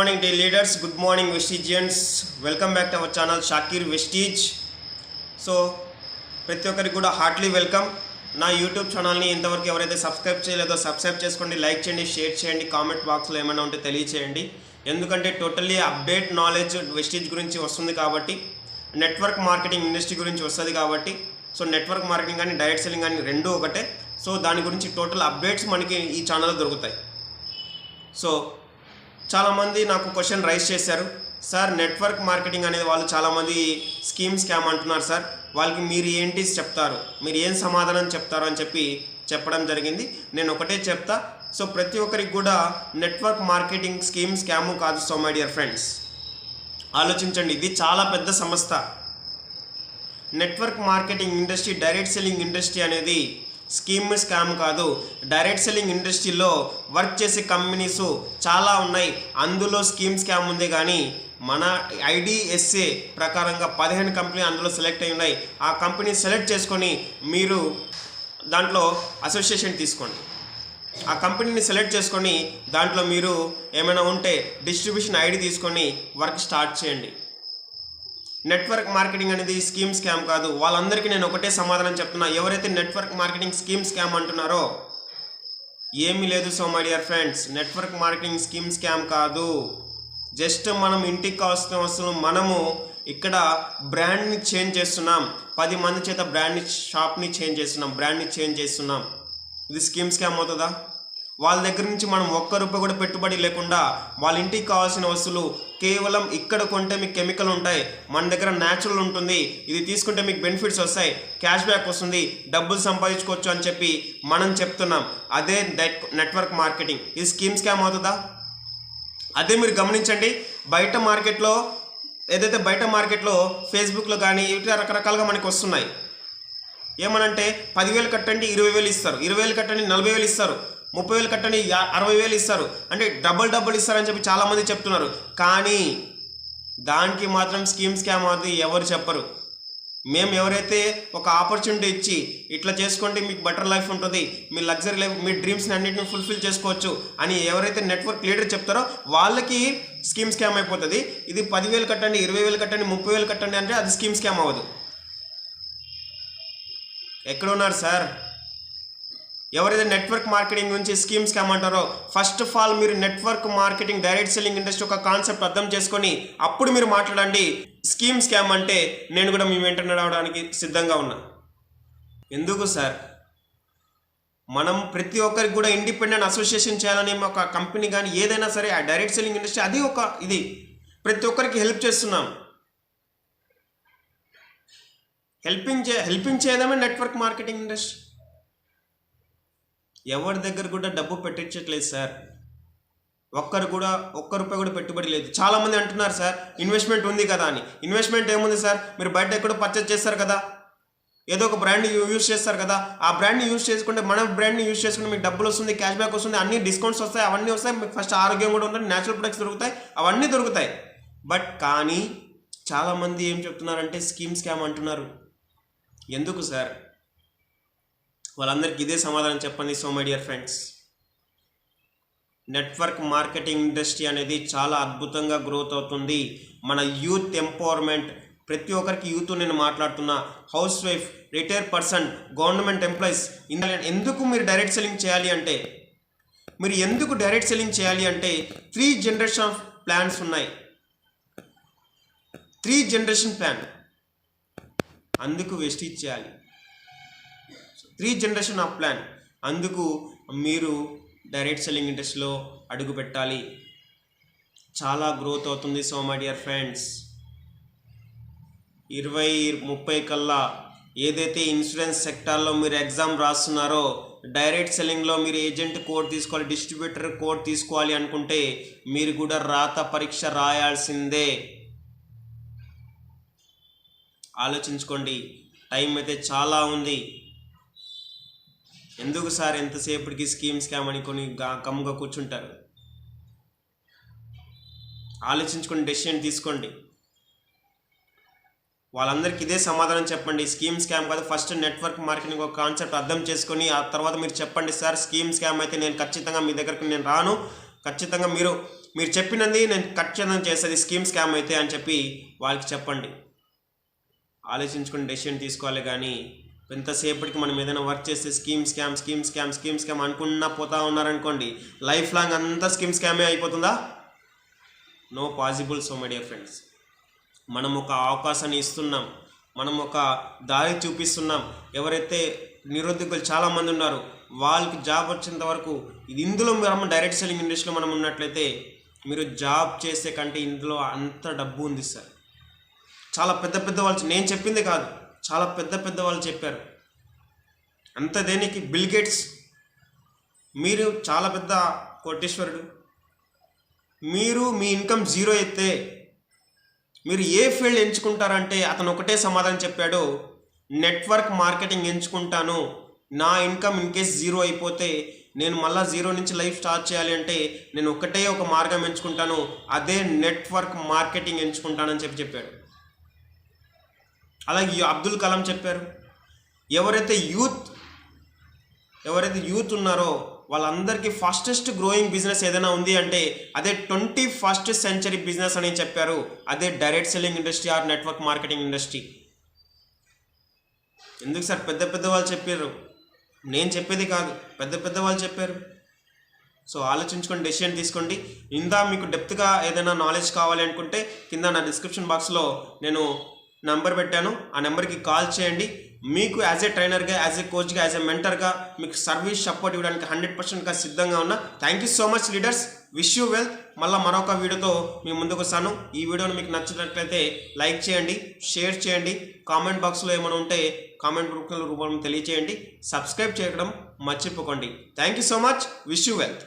Morning dear leaders good morning Vestigians welcome back to our channel Shakir Vestige so ప్రతి ఒక్కరికి కూడా Hartley welcome నా YouTube ఛానల్ని ఇంతవరకు ఎవరైతే సబ్స్క్రైబ్ చేయలేదో సబ్స్క్రైబ్ చేసుకోండి లైక్ చేయండి షేర్ చేయండి కామెంట్ బాక్స్లో ఏమైనా ఉంటే తెలియచేయండి. ఎందుకంటే టోటల్లీ అప్డేట్ నాలెడ్జ్ వెస్టీజ్ గురించి వస్తుంది కాబట్టి నెట్వర్క్ మార్కెటింగ్ ఇండస్ట్రీ గురించి వస్తుంది కాబట్టి సో నెట్వర్క్ మార్కెటింగ్ కానీ డైరెక్ట్ సెల్లింగ్ కానీ రెండూ ఒకటే. సో దాని గురించి టోటల్ అప్డేట్స్ మనకి ఈ ఛానల్లో దొరుకుతాయి. సో చాలామంది నాకు క్వశ్చన్ రైజ్ చేశారు. సార్ నెట్వర్క్ మార్కెటింగ్ అనేది వాళ్ళు చాలామంది స్కీమ్ స్కామ్ అంటున్నారు సార్. వాళ్ళకి మీరు ఏంటి చెప్తారు? మీరు ఏం సమాధానం చెప్తారు అని చెప్పి చెప్పడం జరిగింది. నేను ఒకటే చెప్తా. సో ప్రతి ఒక్కరికి కూడా నెట్వర్క్ మార్కెటింగ్ స్కీమ్ స్కాము కాదు సో మై డియర్ ఫ్రెండ్స్. ఆలోచించండి ఇది చాలా పెద్ద సంస్థ. Network marketing industry direct selling industry అనేది స్కీమ్ స్కామ్ కాదు. డైరెక్ట్ సెల్లింగ్ ఇండస్ట్రీలో వర్క్ చేసే కంపెనీస్ చాలా ఉన్నాయి. అందులో స్కీమ్ స్కామ్ ఉంది కానీ మన ఐడిఎస్ఏ ప్రకారంగా పదిహేను కంపెనీ అందులో సెలెక్ట్ అయి ఉన్నాయి. ఆ కంపెనీ సెలెక్ట్ చేసుకొని మీరు దాంట్లో అసోసియేషన్ తీసుకోండి. ఆ కంపెనీని సెలెక్ట్ చేసుకొని దాంట్లో మీరు ఏమైనా ఉంటే డిస్ట్రిబ్యూషన్ ఐడి తీసుకొని వర్క్ స్టార్ట్ చేయండి. నెట్వర్క్ మార్కెటింగ్ అనేది స్కీమ్ స్కామ్ కాదు. వాళ్ళందరికీ నేను ఒకటే సమాధానం చెప్తున్నా. ఎవరైతే నెట్వర్క్ మార్కెటింగ్ స్కీమ్ స్కామ్ అంటున్నారో ఏమీ లేదు so my dear friends network marketing scheme scam కాదు. జస్ట్ మనం ఇంటికి కావాల్సిన వస్తువులు మనము ఇక్కడ బ్రాండ్ని చేంజ్ చేస్తున్నాం. పది మంది చేత బ్రాండ్ని షాప్ని చేంజ్ చేస్తున్నాం బ్రాండ్ని చేంజ్ చేస్తున్నాం. ఇది స్కీమ్ స్కామ్ అవుతుందా? వాళ్ళ దగ్గర నుంచి మనం ఒక్క రూపాయి కూడా పెట్టుబడి లేకుండా వాళ్ళ ఇంటికి కావాల్సిన వస్తువులు కేవలం ఇక్కడ కొంటే మీకు కెమికల్ ఉంటాయి మన దగ్గర న్యాచురల్ ఉంటుంది ఇది తీసుకుంటే మీకు బెనిఫిట్స్ వస్తాయి క్యాష్ బ్యాక్ వస్తుంది డబ్బులు సంపాదించుకోవచ్చు అని చెప్పి మనం చెప్తున్నాం. అదే నెట్వర్క్ మార్కెటింగ్ ఇది స్కీమ్ స్కామ్ అవుతుందా? అదే మీరు గమనించండి బయట మార్కెట్లో ఏదైతే బయట మార్కెట్లో ఫేస్బుక్లో కానీ ఇట్లా రకరకాలుగా మనకి వస్తున్నాయి. ఏమనంటే పదివేలు కట్టండి ఇరవై వేలు ఇస్తారు. ఇరవై వేలు కట్టండి నలభై వేలు ఇస్తారు. ముప్పై వేలు కట్టండి అరవై వేలు ఇస్తారు. అంటే డబుల్ డబుల్ ఇస్తారని చెప్పి చాలామంది చెప్తున్నారు. కానీ దానికి మాత్రం స్కీమ్ స్కామ్ అది ఎవరు చెప్పరు. మేము ఎవరైతే ఒక ఆపర్చునిటీ ఇచ్చి ఇట్లా చేసుకోండి మీకు బెటర్ లైఫ్ ఉంటుంది మీ లగ్జరీ లైఫ్ మీ డ్రీమ్స్ని అన్నింటిని ఫుల్ఫిల్ చేసుకోవచ్చు అని ఎవరైతే నెట్వర్క్ లీడర్ చెప్తారో వాళ్ళకి స్కీమ్ స్కామ్ అయిపోతుంది. ఇది పదివేలు కట్టండి ఇరవై వేలు కట్టండి ముప్పై వేలు కట్టండి అంటే అది స్కీమ్ స్కామ్ అవ్వదు. ఎక్కడున్నారు సార్? ఎవరైతే నెట్వర్క్ మార్కెటింగ్ గురించి స్కీమ్ స్కామ్ అంటారో ఫస్ట్ ఆఫ్ ఆల్ మీరు network marketing direct selling industry ఒక కాన్సెప్ట్ అర్థం చేసుకొని అప్పుడు మీరు మాట్లాడండి. స్కీమ్ స్కామ్ అంటే నేను కూడా మీ వెంట నడవడానికి సిద్ధంగా ఉన్నా. ఎందుకు సార్? మనం ప్రతి ఒక్కరికి కూడా ఇండిపెండెంట్ అసోసియేషన్ చేయాలని ఒక కంపెనీ కానీ ఏదైనా సరే ఆ డైరెక్ట్ సెల్లింగ్ ఇండస్ట్రీ అది ఒక ఇది. ప్రతి ఒక్కరికి హెల్ప్ చేస్తున్నాం. హెల్పింగ్ చే హెల్పింగ్ చేయడమే నెట్వర్క్ మార్కెటింగ్ ఇండస్ట్రీ ఎవరి దగ్గర కూడా డబ్బు పెట్టించట్లేదు సార్. ఒక్కరు కూడా ఒక్క రూపాయి కూడా పెట్టుబడి లేదు. చాలామంది అంటున్నారు సార్ ఇన్వెస్ట్మెంట్ ఉంది కదా అని. ఇన్వెస్ట్మెంట్ ఏముంది సార్? మీరు బయట ఎక్కడో పర్చేస్ చేస్తారు కదా. ఏదో ఒక బ్రాండ్ యూజ్ చేస్తారు కదా. ఆ బ్రాండ్ని యూజ్ చేసుకుంటే మన బ్రాండ్ని యూజ్ చేసుకుంటే మీకు డబ్బులు వస్తుంది క్యాష్ బ్యాక్ వస్తుంది అన్ని డిస్కౌంట్స్ వస్తాయి అవన్నీ వస్తాయి మీకు ఫస్ట్ ఆరోగ్యం కూడా ఉంటుంది న్యాచురల్ ప్రొడక్ట్స్ దొరుకుతాయి అవన్నీ దొరుకుతాయి. బట్ కానీ చాలామంది ఏం చెప్తున్నారంటే స్కీమ్ స్కామ్ అంటున్నారు. ఎందుకు సార్? వాళ్ళందరికీ ఇదే సమాధానం చెప్పండి so my dear friends. Network marketing industry అనేది చాలా అద్భుతంగా గ్రోత్ అవుతుంది. మన యూత్ ఎంపవర్మెంట్ ప్రతి ఒక్కరికి యూత్ నేను మాట్లాడుతున్నా housewife retire person government employees ఇందులో ఎందుకు మీరు డైరెక్ట్ సెల్లింగ్ చేయాలి అంటే మీరు ఎందుకు డైరెక్ట్ సెల్లింగ్ చేయాలి అంటే త్రీ జనరేషన్ ఆఫ్ ప్లాన్స్ ఉన్నాయి. Three generation plan. అందుకు వెస్టిజ్ చేయాలి. Three generation of plan. అందుకు మీరు డైరెక్ట్ సెల్లింగ్ ఇండస్ట్రీలో అడుగు పెట్టాలి. చాలా గ్రోత్ అవుతుంది సో మై డియర్ ఫ్రెండ్స్. ఇరవై ముప్పై కల్లా ఏదైతే ఇన్సూరెన్స్ సెక్టార్లో మీరు ఎగ్జామ్ రాస్తున్నారో డైరెక్ట్ సెల్లింగ్లో మీరు ఏజెంట్ కోడ్ తీసుకోవాలి డిస్ట్రిబ్యూటర్ కోడ్ తీసుకోవాలి అనుకుంటే మీరు కూడా రాత పరీక్ష రాయాల్సిందే. ఆలోచించుకోండి. టైం అయితే చాలా ఉంది. ఎందుకు సార్ ఎంతసేపటికి స్కీమ్ స్కామ్ అని కొన్ని కమ్ముగా గమ్ముగా కూర్చుంటారు? ఆలోచించుకొని డెసిషన్ తీసుకోండి. వాళ్ళందరికీ ఇదే సమాధానం చెప్పండి. స్కీమ్ స్కామ్ కాదు ఫస్ట్ నెట్వర్క్ మార్కెటింగ్ ఒక కాన్సెప్ట్ అర్థం చేసుకొని ఆ తర్వాత మీరు చెప్పండి సార్ స్కీమ్ స్కామ్ అయితే నేను ఖచ్చితంగా మీ దగ్గరకు నేను రాను. ఖచ్చితంగా మీరు మీరు చెప్పినది నేను ఖచ్చితంగా చేసేది స్కీమ్ స్కామ్ అయితే అని చెప్పి వాళ్ళకి చెప్పండి. ఆలోచించుకుని డెసిషన్ తీసుకోవాలి కానీ ఎంతసేపటికి మనం ఏదైనా వర్క్ చేస్తే scheme scam scheme scam scheme scam అనుకున్నా పోతా ఉన్నారనుకోండి లైఫ్ లాంగ్ అంతా స్కీమ్ స్కామే అయిపోతుందా? No possible so my dear friends మనం ఒక అవకాశాన్ని ఇస్తున్నాం. మనం ఒక దారి చూపిస్తున్నాం. ఎవరైతే నిరుద్యోగులు చాలామంది ఉన్నారు వాళ్ళకి జాబ్ వచ్చేంత వరకు ఇది ఇందులో మనం డైరెక్ట్ సెల్లింగ్ ఇండస్ట్రీలో మనం ఉన్నట్లయితే మీరు జాబ్ చేసే కంటే ఇందులో అంత డబ్బు ఉంది సార్ చాలా పెద్ద పెద్ద వాళ్ళు నేను చెప్పింది కాదు. చాలా పెద్ద పెద్ద వాళ్ళు చెప్పారు. అంత దేనికి? Bill Gates. మీరు చాలా పెద్ద కోటేశ్వరుడు. మీరు మీ ఇన్కమ్ జీరో అయితే మీరు ఏ ఫీల్డ్ ఎంచుకుంటారంటే అతను ఒకటే సమాధానం చెప్పాడు. నెట్వర్క్ మార్కెటింగ్ ఎంచుకుంటాను. నా ఇన్కమ్ ఇన్ కేస్ జీరో అయిపోతే నేను మళ్ళా జీరో నుంచి లైఫ్ స్టార్ట్ చేయాలి అంటే నేను ఒకటే ఒక మార్గం ఎంచుకుంటాను. అదే నెట్వర్క్ మార్కెటింగ్ ఎంచుకుంటానని చెప్పి చెప్పాడు. అలాగే అబ్దుల్ కలాం చెప్పారు ఎవరైతే యూత్ ఎవరైతే యూత్ ఉన్నారో వాళ్ళందరికీ ఫాస్టెస్ట్ గ్రోయింగ్ బిజినెస్ ఏదైనా ఉంది అంటే అదే ట్వంటీ ఫస్ట్ సెంచరీ బిజినెస్ అని చెప్పారు అదే direct selling industry or network marketing industry ఎందుకు సార్ పెద్ద పెద్ద వాళ్ళు చెప్పారు? నేను చెప్పేది కాదు పెద్ద పెద్ద వాళ్ళు చెప్పారు. సో ఆలోచించుకొని డెసిషన్ తీసుకోండి. ఇందా మీకు డెప్త్గా ఏదైనా నాలెడ్జ్ కావాలి అనుకుంటే కింద నా డిస్క్రిప్షన్ బాక్స్లో నేను నెంబర్ పెట్టాను. ఆ నెంబర్కి కాల్ చేయండి. మీకు యాజ్ ఏ ట్రైనర్గా యాజ్ ఏ కోచ్గా యాజ్ ఏ మెంటర్గా మీకు సర్వీస్ సపోర్ట్ ఇవ్వడానికి హండ్రెడ్ పర్సెంట్గా సిద్ధంగా ఉన్నా. Thank you so much leaders. Wish you wealth. మళ్ళీ మరొక వీడియోతో మీ ముందుకు వస్తాను. ఈ వీడియోని మీకు నచ్చినట్లయితే లైక్ చేయండి షేర్ చేయండి. కామెంట్ బాక్స్లో ఏమైనా ఉంటే కామెంట్ రూపంలో రూపంలో తెలియచేయండి. సబ్స్క్రైబ్ చేయడం మర్చిపోకండి. Thank you so much. Wish you wealth.